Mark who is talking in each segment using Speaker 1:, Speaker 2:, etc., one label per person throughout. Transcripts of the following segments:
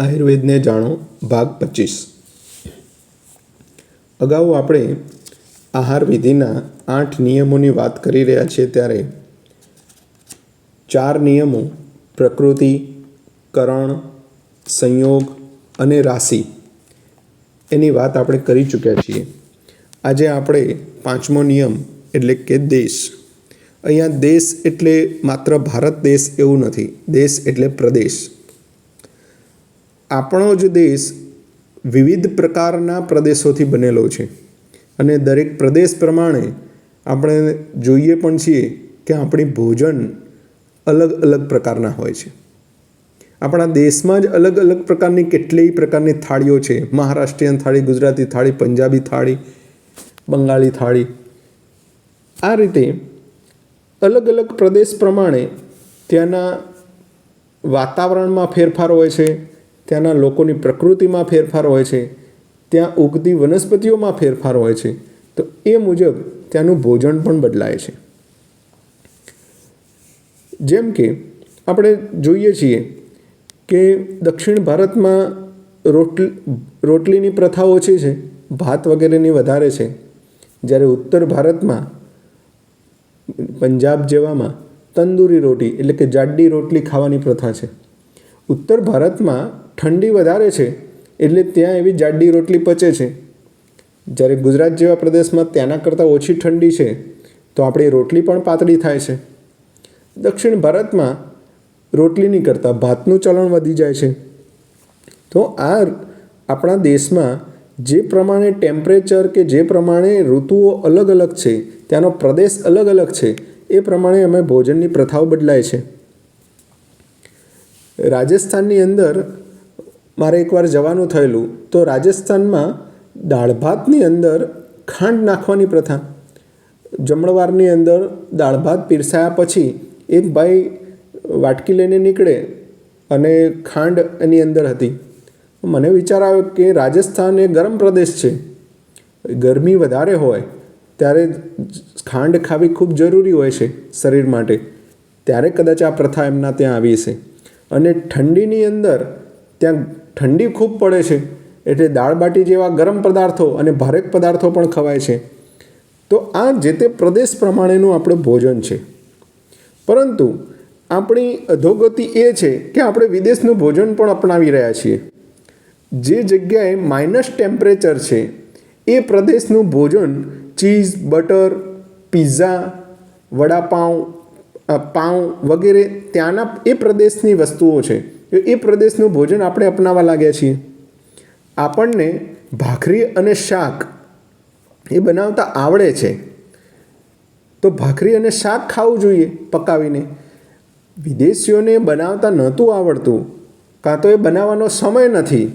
Speaker 1: આયુર્વેદને જાણો, ભાગ પચીસ. અગાઉ આપણે આહાર વિધિના આઠ નિયમોની વાત કરી રહ્યા છીએ ત્યારે ચાર નિયમો પ્રકૃતિ, કરણ, સંયોગ અને રાશિ એની વાત આપણે કરી ચૂક્યા છીએ. આજે આપણે પાંચમો નિયમ એટલે કે દેશ. અહીંયા દેશ એટલે માત્ર ભારત દેશ એવું નથી, દેશ એટલે પ્રદેશ. આપણો જ દેશ વિવિધ પ્રકારના પ્રદેશોથી બનેલો છે. અને દરેક પ્રદેશ પ્રમાણે આપણે જોઈએ પણ છીએ કે આપણી ભોજન અલગ અલગ પ્રકારના હોય છે. આપણા દેશમાં જ અલગ અલગ પ્રકારની કેટલીય પ્રકારની થાળીઓ છે. મહારાષ્ટ્રીયન થાળી, ગુજરાતી થાળી, પંજાબી થાળી, બંગાળી થાળી. આ રીતે અલગ અલગ પ્રદેશ પ્રમાણે ત્યાંના વાતાવરણમાં ફેરફાર હોય છે. ત્યાંના લોકોની પ્રકૃતિમાં ફેરફાર હોય છે, ત્યાં ઉગતી વનસ્પતિઓમાં ફેરફાર હોય છે, તો એ મુજબ ત્યાંનું ભોજન પણ બદલાય છે. જેમ કે આપણે જોઈએ છીએ કે દક્ષિણ ભારતમાં રોટલી, રોટલીની પ્રથા ઓછી છે, ભાત વગેરેની વધારે છે. જ્યારે ઉત્તર ભારતમાં પંજાબ જેવામાં તંદૂરી રોટી એટલે કે જાડી રોટલી ખાવાની પ્રથા છે. ઉત્તર ભારતમાં ઠંડી વધારે છે, એટલે ત્યાં એવી જાડી રોટલી પચે છે. જ્યારે ગુજરાત જેવા પ્રદેશમાં ત્યાંના કરતાં ઓછી ઠંડી છે, તો આપણી રોટલી પણ પાતળી થાય છે. દક્ષિણ ભારતમાં રોટલીની કરતાં ભાતનું ચલણ વધી જાય છે. તો આ આપણા દેશમાં જે પ્રમાણે ટેમ્પરેચર કે જે પ્રમાણે ઋતુઓ અલગ અલગ છે, ત્યાંનો પ્રદેશ અલગ અલગ છે, એ પ્રમાણે અમે ભોજનની પ્રથાઓ બદલાય છે. રાજસ્થાનની અંદર મારે એકવાર જવાનું થયેલું, તો રાજસ્થાનમાં દાળ ભાતની અંદર ખાંડ નાખવાની પ્રથા. જમણવારની અંદર દાળ ભાત પીરસાયા પછી એક ભાઈ વાટકી લઈને નીકળે અને ખાંડ એની અંદર હતી. મને વિચાર આવ્યો કે રાજસ્થાન એ ગરમ પ્રદેશ છે. ગરમી વધારે હોય, ત્યારે ખાંડ ખાવી ખૂબ જરૂરી હોય છે શરીર માટે. ત્યારે કદાચ આ પ્રથા એમના ત્યાં આવી છે અને ઠંડીની અંદર ત્યાં ઠંડી ખૂબ પડે છે, એટલે દાળ બાટી જેવા ગરમ પદાર્થો અને ભારે પદાર્થો પણ ખવાય છે. તો આ જે તે પ્રદેશ પ્રમાણેનું આપણું ભોજન છે. પરંતુ આપણી અધોગતિ એ છે કે આપણે વિદેશનું ભોજન પણ અપનાવી રહ્યા છીએ. જે જગ્યાએ માઇનસ ટેમ્પરેચર છે, એ પ્રદેશનું ભોજન cheese butter pizza vada pav pav વગેરે ત્યાંના એ પ્રદેશની વસ્તુઓ છે. એ પ્રદેશનું ભોજન આપણે અપનાવવા લાગ્યા છીએ. આપણને ભાખરી અને શાક એ બનાવતા આવડે છે. તો ભાખરી અને શાક ખાવું જોઈએ પકાવીને. વિદેશીઓને બનાવતા નહોતું આવડતું, કાં તો એ બનાવવાનો સમય નથી.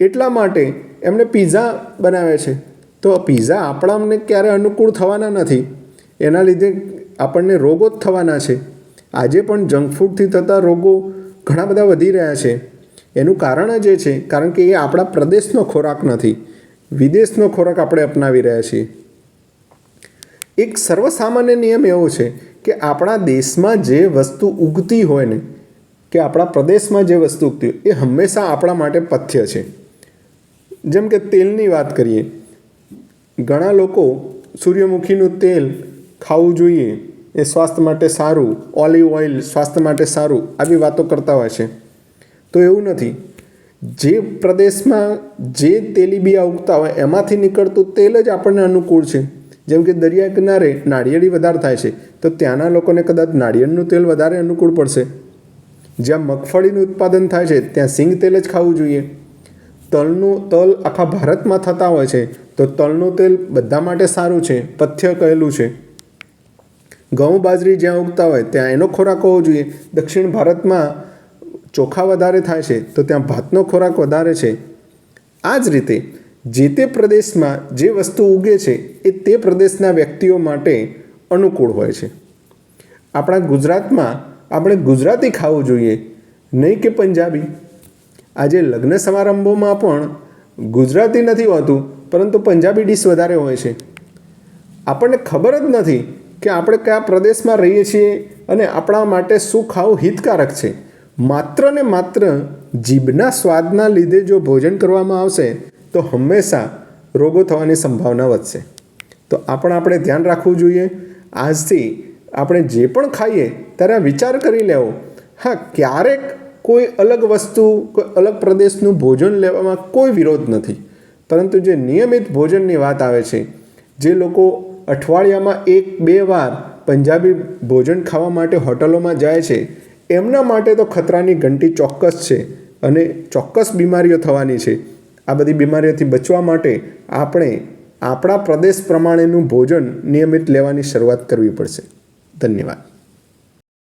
Speaker 1: એટલા માટે એમણે પિઝા બનાવે છે. તો પિઝા આપણાને ક્યારે અનુકૂળ થવાના નથી. એના લીધે આપણને રોગો જ થવાના છે. આજે પણ જંક ફૂડથી થતા રોગો ઘણા બધા વધી રહ્યા છે. એનું કારણ જ એ છે, કારણ કે એ આપણા પ્રદેશનો ખોરાક નથી. વિદેશનો ખોરાક આપણે અપનાવી રહ્યા છીએ. એક સર્વસામાન્ય નિયમ એવો છે કે આપણા દેશમાં જે વસ્તુ ઉગતી હોય ને, કે આપણા પ્રદેશમાં જે વસ્તુ ઉગતી હોય, એ હંમેશા આપણા માટે પથ્ય છે. જેમ કે તેલની વાત કરીએ. ઘણા લોકો સૂર્યમુખીનું તેલ ખાવું જોઈએ. એ સ્વાસ્થ્ય માટે સારું, ઓલિવ ઓઇલ સ્વાસ્થ્ય માટે સારું, આવી વાતો કરતા હોય છે. તો એવું નથી. જે પ્રદેશમાં જે તેલીબિયા ઉગતા હોય, એમાંથી નીકળતું તેલ જ આપણને અનુકૂળ છે. જેમ કે દરિયા કિનારે નાળિયેરી વધારે થાય છે, તો ત્યાંના લોકોને કદાચ નાળિયેરનું તેલ વધારે અનુકૂળ પડશે. જ્યાં મગફળીનું ઉત્પાદન થાય છે, ત્યાં સિંગ તેલ જ ખાવું જોઈએ. તલનું તલ આખા ભારતમાં થતા હોય છે, તો તલનું તેલ બધા માટે સારું છે, પથ્ય કહેલું છે. ઘઉં બાજરી જ્યાં ઉગતા હોય, ત્યાં એનો ખોરાક હોવો જોઈએ. દક્ષિણ ભારતમાં ચોખા વધારે થાય છે, તો ત્યાં ભાતનો ખોરાક વધારે છે. આ જ રીતે જે તે પ્રદેશમાં જે વસ્તુ ઉગે છે, એ તે પ્રદેશના વ્યક્તિઓ માટે અનુકૂળ હોય છે. આપણા ગુજરાતમાં આપણે ગુજરાતી ખાવું જોઈએ, નહીં કે પંજાબી. આજે લગ્ન સમારંભોમાં પણ ગુજરાતી નથી હોતું, પરંતુ પંજાબી ડીશ વધારે હોય છે. આપણને ખબર જ નથી કે આપણે કયા પ્રદેશમાં રહીએ છીએ અને આપણા માટે શું ખાવું હિતકારક છે. માત્ર ને માત્ર જીભના સ્વાદના લીધે જો ભોજન કરવામાં આવશે, તો હંમેશા રોગો થવાની સંભાવના વધશે. તો આ પણ આપણે ધ્યાન રાખવું જોઈએ. આજથી આપણે જે પણ ખાઈએ, ત્યારે વિચાર કરી લેવો. હા, ક્યારેક કોઈ અલગ વસ્તુ, કોઈ અલગ પ્રદેશનું ભોજન લેવામાં કોઈ વિરોધ નથી. પરંતુ જે નિયમિત ભોજનની વાત આવે છે, જે લોકો અઠવાડિયામાં એક બે વાર પંજાબી ભોજન ખાવા માટે હોટલોમાં જાય છે. એમના માટે તો ખતરાની ઘંટી ચોક્કસ છે અને ચોક્કસ બીમારીઓ થવાની છે. આ બધી બીમારીઓથી બચવા માટે આપણે આપણા પ્રદેશ પ્રમાણેનું ભોજન નિયમિત લેવાની શરૂઆત કરવી પડશે. ધન્યવાદ.